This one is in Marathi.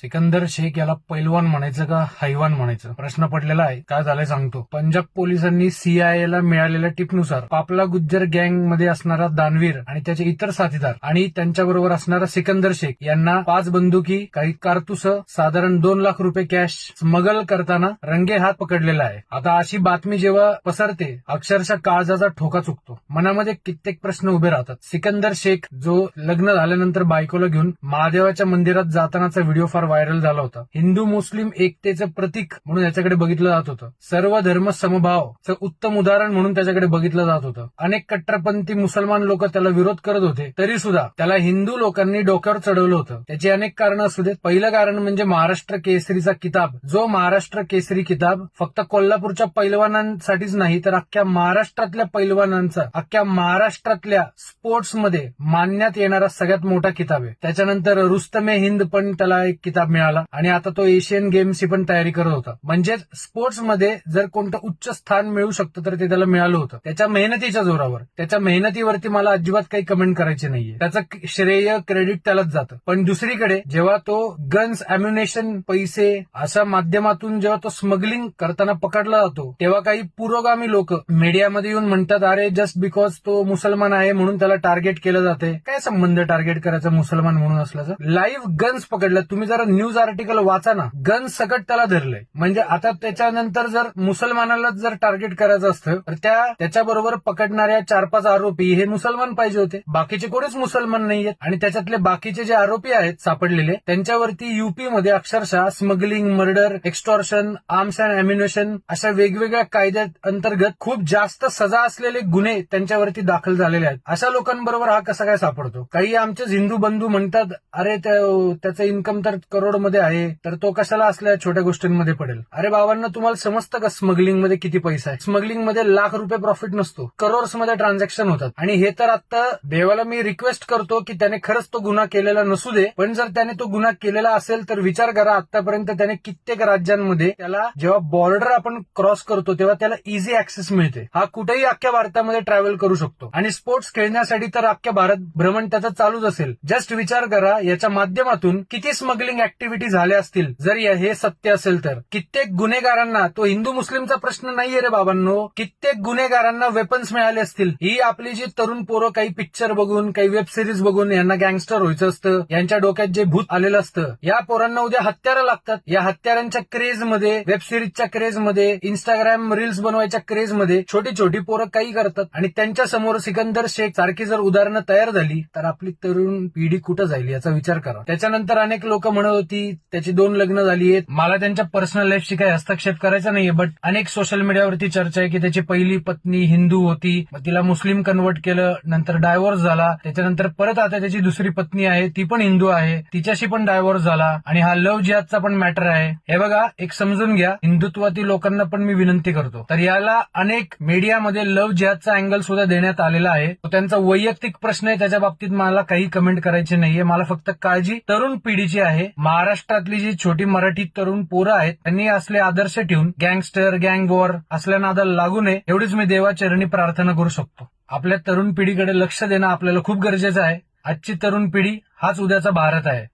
सिकंदर शेख याला पैलवान म्हणायचं का हैवान म्हणायचं? प्रश्न पडलेला आहे. काय झालंय सांगतो. पंजाब पोलिसांनी सीआयए ला मिळालेल्या टिपनुसार पापला गुज्जर गँगमध्ये असणारा दानवीर आणि त्याचे इतर साथीदार आणि त्यांच्याबरोबर असणारा सिकंदर शेख यांना पाच बंदुकी काही कारतूस साधारण दोन लाख रुपये कॅश स्मगल करताना रंगे हात पकडलेला आहे. आता अशी बातमी जेव्हा पसरते अक्षरशः काळजाचा ठोका चुकतो. मनामध्ये कित्येक प्रश्न उभे राहतात. सिकंदर शेख जो लग्न झाल्यानंतर बायकोला घेऊन महादेवाच्या मंदिरात जातानाचा व्हिडिओ फार व्हायरल झाला होता. हिंदू मुस्लिम एकतेचं प्रतीक म्हणून याच्याकडे बघितलं जात होतं. सर्व धर्म समभावचं उत्तम उदाहरण म्हणून त्याच्याकडे बघितलं जात होतं. अनेक कट्टरपंथी मुसलमान लोक त्याला विरोध करत होते. तरी सुद्धा त्याला हिंदू लोकांनी डोक्यावर चढवलं होतं. त्याची अनेक कारणं असू देत. पहिलं कारण म्हणजे महाराष्ट्र केसरीचा किताब. जो महाराष्ट्र केसरी किताब फक्त कोल्हापूरच्या पैलवानांसाठीच नाही तर अख्ख्या महाराष्ट्रातल्या पैलवानांचा अख्ख्या महाराष्ट्रातल्या स्पोर्ट्समध्ये मानण्यात येणारा सगळ्यात मोठा किताब आहे. त्याच्यानंतर रुस्तमे हिंद पण त्याला एक किताब मिळाला. आणि आता तो एशियन गेम्सची पण तयारी करत होता. म्हणजेच स्पोर्ट्समध्ये जर कोणतं उच्च स्थान मिळू शकतं तर ते त्याला मिळालं होतं. त्याच्या मेहनतीच्या जोरावर. त्याच्या मेहनतीवरती मला अजिबात काही कमेंट करायचे नाहीये. त्याचं श्रेय क्रेडिट त्यालाच जातं. पण दुसरीकडे जेव्हा तो गन्स अम्युनेशन पैसे अशा माध्यमातून जेव्हा तो स्मगलिंग करताना पकडला जातो तेव्हा काही पुरोगामी लोक मीडियामध्ये येऊन म्हणतात अरे जस्ट बिकॉज तो मुसलमान आहे म्हणून त्याला टार्गेट केलं जाते काय संबंध टार्गेट करायचा मुसलमान म्हणून असल्याचं? लाईव्ह गन्स पकडला तुम्ही जरा न्यूज आर्टिकल वाचा ना गन सकट त्याला धरलंय. म्हणजे आता त्याच्यानंतर जर मुसलमानाला जर टार्गेट करायचं असतं तर त्या त्याच्याबरोबर पकडणाऱ्या चार पाच आरोपी हे मुसलमान पाहिजे होते. बाकीचे कोणीच मुसलमान नाहीयेत. आणि त्याच्यातले बाकीचे जे आरोपी आहेत सापडलेले त्यांच्यावरती युपी मध्ये अक्षरशः smuggling murder extortion arms and ammunition अशा वेगवेगळ्या कायद्यात अंतर्गत खूप जास्त सजा असलेले गुन्हे त्यांच्यावरती दाखल झालेले आहेत. अशा लोकांबरोबर हा कसा काय सापडतो? काही आमचेच हिंदू बंधू म्हणतात अरे त्याचं इन्कम तर करोडमध्ये आहे तर तो कशाला असल्या छोट्या गोष्टींमध्ये पडेल? अरे बाबांना तुम्हाला समजतं का स्मगलिंगमध्ये किती पैसा आहे? स्मगलिंगमध्ये लाख रुपये प्रॉफिट नसतो. करोड्समध्ये ट्रान्झॅक्शन होतात. आणि हे तर आता देवाला मी रिक्वेस्ट करतो की त्याने खरंच तो गुन्हा केलेला नसू दे पण जर त्याने तो गुन्हा केलेला असेल तर विचार करा आतापर्यंत त्याने कित्येक राज्यांमध्ये त्याला जेव्हा बॉर्डर आपण क्रॉस करतो तेव्हा त्याला इझी ऍक्सेस मिळते. हा कुठेही अख्ख्या भारतामध्ये ट्रॅव्हल करू शकतो. आणि स्पोर्ट्स खेळण्यासाठी तर अख्ख्या भारत भ्रमण त्याचं चालूच असेल. जस्ट विचार करा याच्या माध्यमातून किती स्मगलिंग ऍक्टिव्हिटी झाल्या असतील जर हे सत्य असेल तर. कित्येक गुन्हेगारांना तो हिंदू मुस्लिमचा प्रश्न नाहीये रे बाबांनो. कित्येक गुन्हेगारांना वेपन्स मिळाले असतील. ही आपली जी तरुण पोरं काही पिक्चर बघून काही वेब सिरीज बघून यांना गँगस्टर व्हायचं असतं. यांच्या डोक्यात जे भूत आलेलं असतं या पोरांना उद्या हत्यारं लागतात. या हत्यारांच्या क्रेजमध्ये वेब सिरीजच्या क्रेजमध्ये इंस्टाग्राम रील्स बनवायच्या क्रेजमध्ये छोटी छोटी पोरं काही करतात. आणि त्यांच्यासमोर सिकंदर शेख सारखी जर उदाहरणं तयार झाली तर आपली तरुण पिढी कुठं जाईल याचा विचार करा. त्याच्यानंतर अनेक लोक म्हणत होती त्याची दोन लग्न झाली आहेत मला त्यांच्या पर्सनल लाईफशी काही हस्तक्षेप करायचा नाहीये बट अनेक सोशल मीडियावरती चर्चा आहे की त्याची पहिली पत्नी हिंदू होती. तिला मुस्लिम कन्वर्ट केलं नंतर डायव्होर्स झाला. त्याच्यानंतर परत आता त्याची दुसरी पत्नी आहे ती पण हिंदू आहे. तिच्याशी पण डायव्होर्स झाला. आणि हा लव्ह जिहादचा पण मॅटर आहे. हे बघा एक समजून घ्या. हिंदुत्वातील लोकांना पण मी विनंती करतो. तर याला अनेक मीडियामध्ये लव्ह जिहादचा अँगल सुद्धा देण्यात आलेला आहे. तो त्यांचा वैयक्तिक प्रश्न आहे त्याच्या बाबतीत मला काही कमेंट करायचे नाहीये. मला फक्त काळजी तरुण पिढीची आहे. महाराष्ट्रातली जी छोटी मराठी तरुण पोरं आहेत त्यांनी असले आदर्श ठेवून गँगस्टर गँग वॉर असल्या नादाला लागू नये एवढीच मी देवाचरणी प्रार्थना करू शकतो. आपल्या तरुण पिढीकडे लक्ष देणं आपल्याला खूप गरजेचं आहे. आजची तरुण पिढी हाच उद्याचा भारत आहे.